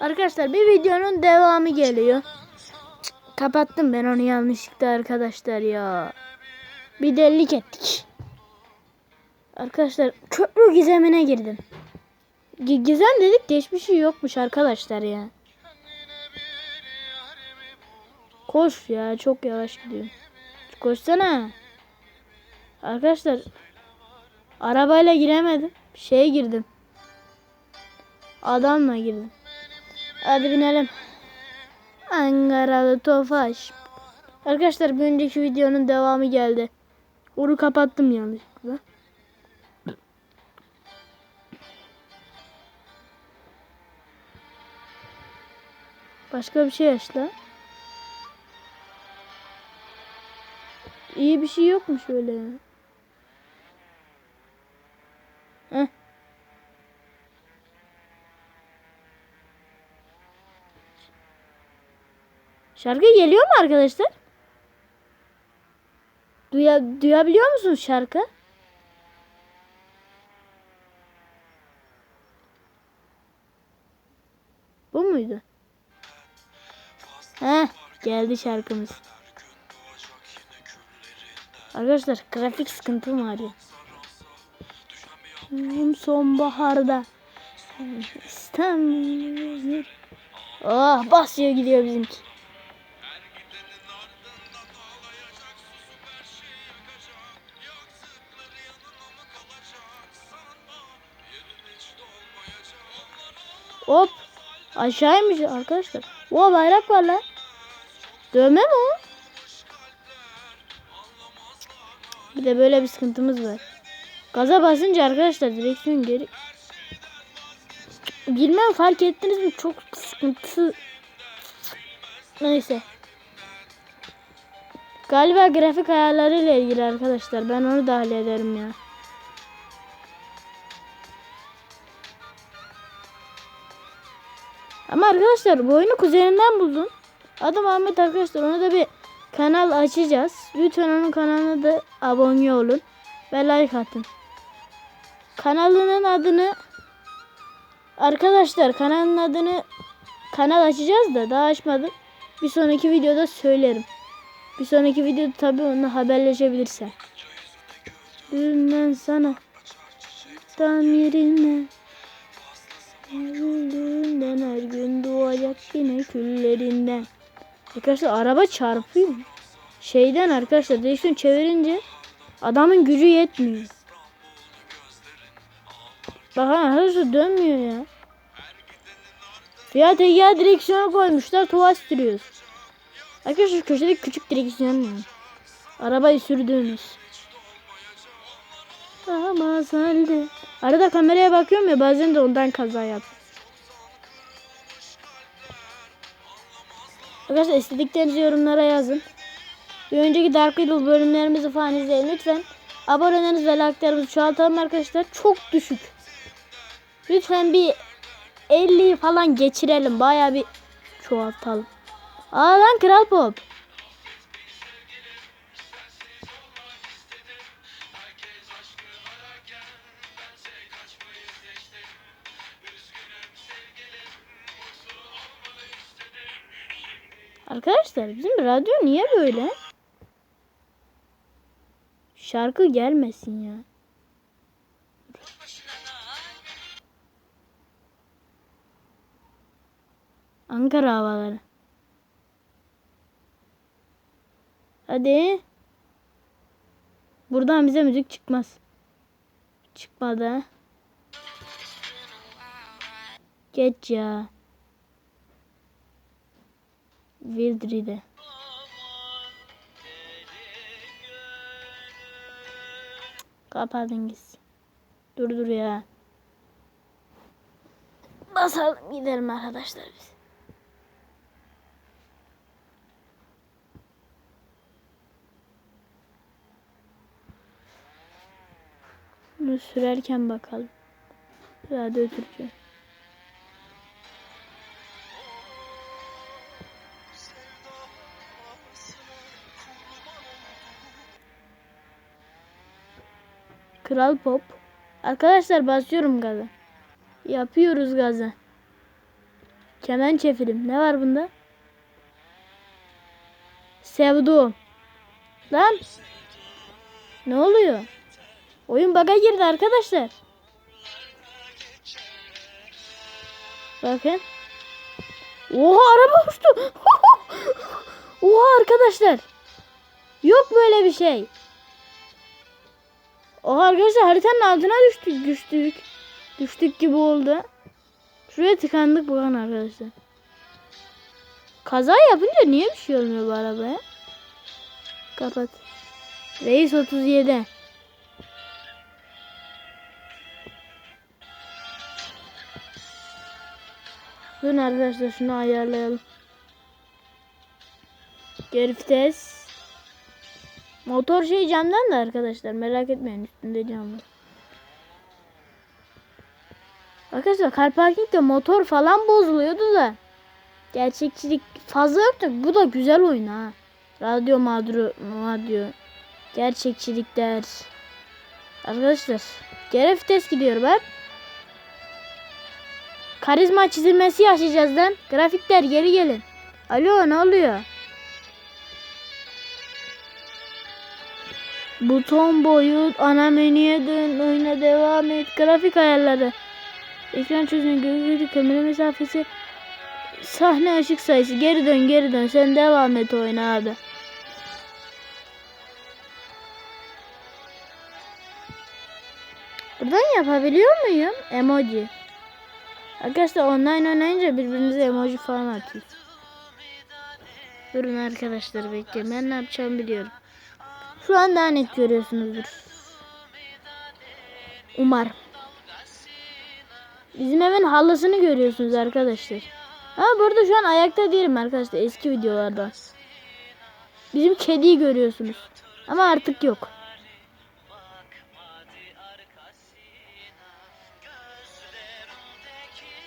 Arkadaşlar bir videonun devamı geliyor. Kapattım ben onu yanlışlıkla arkadaşlar ya. Bir delilik ettik. Arkadaşlar köprü gizemine girdim. Gi- Gizem dedik de hiçbir şey yokmuş arkadaşlar ya. Koş ya çok yavaş gidiyorum. Koşsana. Arkadaşlar arabayla giremedim. Şeye girdim. Adamla girdim. Hadi binelim. Ankaralı Tofaş. Arkadaşlar bir önceki videonun devamı geldi. Onu kapattım yanlışlıkla. Başka bir şey aç. İyi bir şey yok mu şöyle Şarkı geliyor mu arkadaşlar? Duya, duyabiliyor musunuz şarkı? Bu muydu? Heh, geldi şarkımız. Arkadaşlar grafik sıkıntım var ya. Hmm, Sonbaharda. İstanbul. Ah basıyor gidiyor bizimki. Hop. Aşağıymış arkadaşlar. O bayrak var lan. Dövme mi o? Bir de böyle bir sıkıntımız var. Gaza basınca arkadaşlar direksiyon geri... Bilmem fark ettiniz mi? Çok sıkıntı. Neyse. Galiba grafik ayarlarıyla ilgili arkadaşlar. Ben onu da hallederim ya. Ama arkadaşlar bu oyunu kuzeninden buldum. Adım Ahmet arkadaşlar. Ona da bir kanal açacağız. Lütfen onun kanalına da abone olun. Ve like atın. Kanalının adını Arkadaşlar kanalın adını kanal açacağız da daha açmadım. Bir sonraki videoda söylerim. Bir sonraki videoda tabii onunla haberleşebilirse. Dünden sana tam Arkadaşlar araba çarpıyor. Şeyden arkadaşlar direksiyon çevirince adamın gücü yetmiyor. Bakın arkadaşlar dönmüyor ya. Fiyat Ege direksiyonu koymuşlar. Tuvaş sürüyoruz. Arkadaşlar köşede küçük direksiyon var. Arabayı sürdüğünüz. Ama halde. Arada kameraya bakıyorum ya bazen de ondan kaza yap. Arkadaşlar istediklerinizi yorumlara yazın. Bir önceki Dark Riddle bölümlerimizi falan izleyin lütfen. Aboneleriniz ve like'larımızı çoğaltalım arkadaşlar. Çok düşük. Lütfen bir 50'yi falan geçirelim. Baya bir çoğaltalım. Aa lan Kral Pop. Arkadaşlar bizim radyo niye böyle? Şarkı gelmesin ya. Ankara havaları. Hadi. Buradan bize müzik çıkmaz. Çıkmadı. Geç ya. Wildri'de. Kapatın gitsin. Dur dur ya. Basalım gidelim arkadaşlar biz. Bunu sürerken bakalım. Radyo Türkçe. Kral Pop. Arkadaşlar basıyorum gaza. Yapıyoruz gazı. Kemençe film. Ne var bunda? Sevduğum. Lan. Ne oluyor? Oyun bug'a girdi arkadaşlar. Bakın. Oha araba uçtu. Oha arkadaşlar. Yok böyle bir şey. Oha arkadaşlar haritanın altına düştük. Düştük. Düştük gibi oldu. Şuraya tıkandık bakın arkadaşlar. Kaza yapınca niye bir şey olmuyor bu arabaya? Kapat. Reis 37. Durun arkadaşlar şunu ayarlayalım. Geri vites. Motor şey camdan da arkadaşlar merak etmeyin üstünde cam var. Arkadaşlar car parking'de motor falan bozuluyordu da. Gerçekçilik fazla yoktu. Bu da güzel oyun ha. Radyo mağduru radyo. Gerçekçilikler. Arkadaşlar geri vites gidiyor bak. Karizma çizilmesi yaşayacağız lan. Grafikler geri gelin. Alo ne oluyor? Buton boyu ana menüye dön oyuna devam et. Grafik ayarları. Ekran çözünürlüğü, görüntü, kamera mesafesi, sahne ışık sayısı. Geri dön, geri dön. Sen devam et oyuna abi. Buradan yapabiliyor muyum? Emoji. Arkadaşlar online oynayınca birbirinize emoji falan atıyor. Durun arkadaşlar bekleyin. Ben ne yapacağımı biliyorum. Şu an daha net görüyorsunuzdur. Umarım. Bizim evin halısını görüyorsunuz arkadaşlar. Ha burada şu an ayakta değilim arkadaşlar eski videolarda. Bizim kediyi görüyorsunuz. Ama artık yok.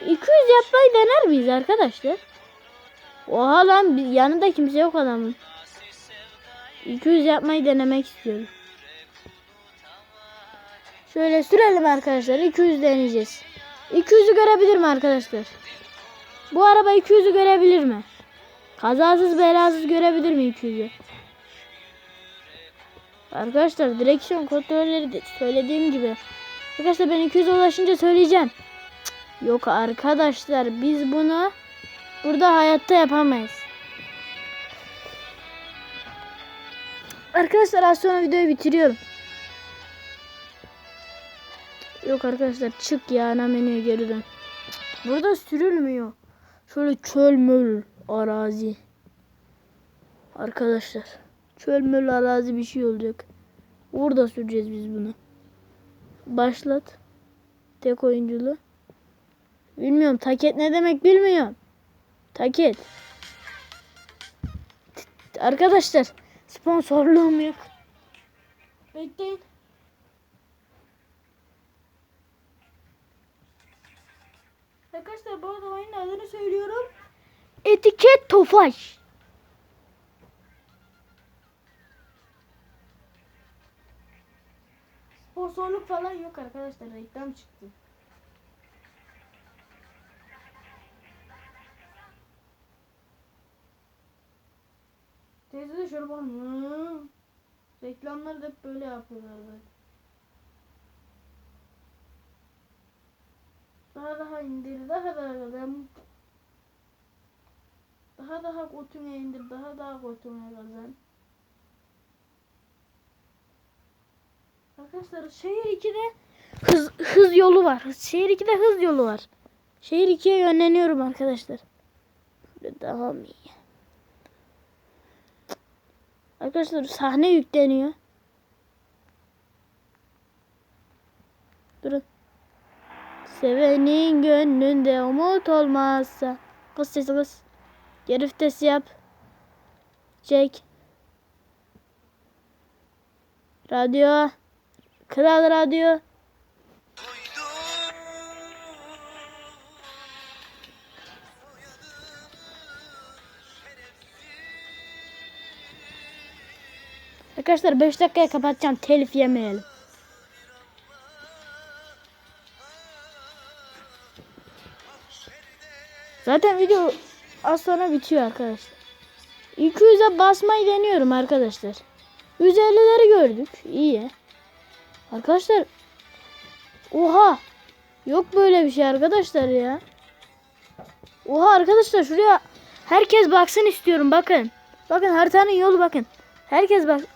...200 yapmayı dener miyiz arkadaşlar? Oha lan yanında kimse yok adamın. 200 yapmayı denemek istiyorum. Şöyle sürelim arkadaşlar. 200 deneyeceğiz. 200'ü görebilir mi arkadaşlar? Bu araba 200'ü görebilir mi? Kazasız belasız görebilir mi 200'ü? Arkadaşlar direksiyon kontrolleri de söylediğim gibi. Arkadaşlar ben 200'e ulaşınca söyleyeceğim. Cık, Yok arkadaşlar biz bunu burada hayatta yapamayız. Arkadaşlar az sonra videoyu bitiriyorum. Yok arkadaşlar çık ya ana menüye geri dön. Burada sürülmüyor. Şöyle çöl möl arazi. Arkadaşlar. Çöl möl arazi bir şey olacak. Orada süreceğiz biz bunu. Başlat. Tek oyunculu. Bilmiyorum taket ne demek bilmiyorum. Taket. Arkadaşlar sponsorluğum yok. Bekleyin. Arkadaşlar bu arada oyunun adını söylüyorum. Etiket Tofaş. Sponsorluk falan yok arkadaşlar. Reklam çıktı. Teyze de şöyle bak. "Hı." Reklamları da hep böyle yapıyorlar zaten. Daha daha indir, daha daha kazan. Daha daha götüne indir, daha daha götüne kazan. Arkadaşlar şehir 2'de hız hız yolu var. Şehir 2'de hız yolu var. Şehir 2'ye yönleniyorum arkadaşlar. Böyle daha mı? Arkadaşlar sahne yükleniyor. Durun. Sevenin gönlünde umut olmazsa. Kız sesi kız. Geri vites yap. Çek. Radyo. Kral radyo. Arkadaşlar 5 dakikaya kapatacağım. Telif yemeyelim. Zaten video az sonra bitiyor arkadaşlar. 200'e basmayı deniyorum arkadaşlar. 150'leri gördük. İyi. Arkadaşlar. Oha. Yok böyle bir şey arkadaşlar ya. Oha arkadaşlar şuraya herkes baksın istiyorum bakın. Bakın haritanın yolu bakın. Herkes bak.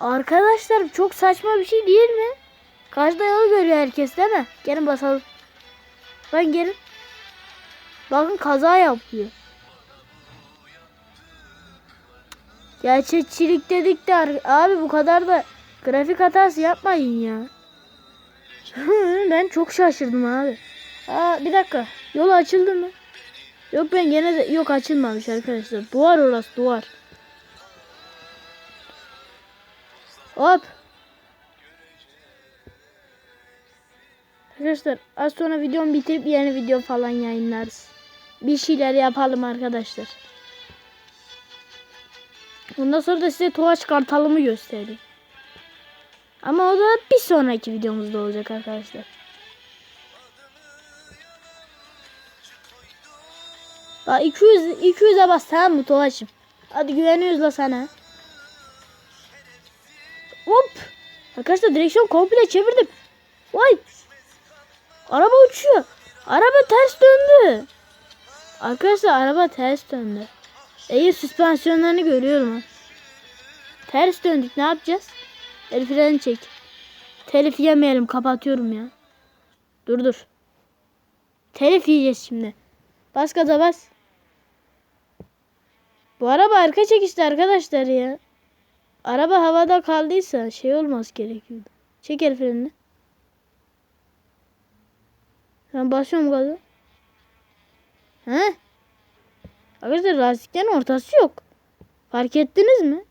Arkadaşlar çok saçma bir şey değil mi? Karşıda yol görüyor herkes değil mi? Gelin basalım. Ben gelin. Bakın kaza yapıyor. Gerçekçilik dedik de abi bu kadar da grafik hatası yapmayın ya. ben çok şaşırdım abi. Aa bir dakika. Yol açıldı mı? Yok ben gene de yok açılmamış arkadaşlar. Duvar orası duvar. Hop. Arkadaşlar az sonra videomu bitirip yeni video falan yayınlarız. Bir şeyler yapalım arkadaşlar. Bundan sonra da size Toğaç Kartalımı göstereyim. Ama o da bir sonraki videomuzda olacak arkadaşlar. Bak 200 200'e bas tamam mı Toğaç'ım? Hadi güveniyoruz la sana. Arkadaşlar direksiyon komple çevirdim. Vay. Araba uçuyor. Araba ters döndü. Arkadaşlar araba ters döndü. Eğer süspansiyonlarını görüyorum. Ters döndük ne yapacağız? El freni çek. Telif yemeyelim kapatıyorum ya. Dur dur. Telif yiyeceğiz şimdi. Bas gaza bas. Bu araba arka çekişti arkadaşlar ya. Araba havada kaldıysa şey olmaz gerekiyordu. Çek el frenini. Ben basıyorum gazı. He? Arkadaşlar lastiklerin ortası yok. Fark ettiniz mi?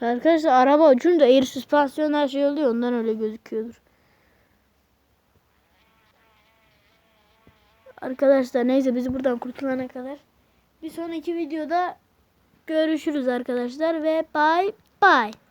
Arkadaşlar araba uçunca air süspansiyon her şey oluyor. Ondan öyle gözüküyordur. Arkadaşlar neyse biz buradan kurtulana kadar bir sonraki videoda görüşürüz arkadaşlar ve bye bye.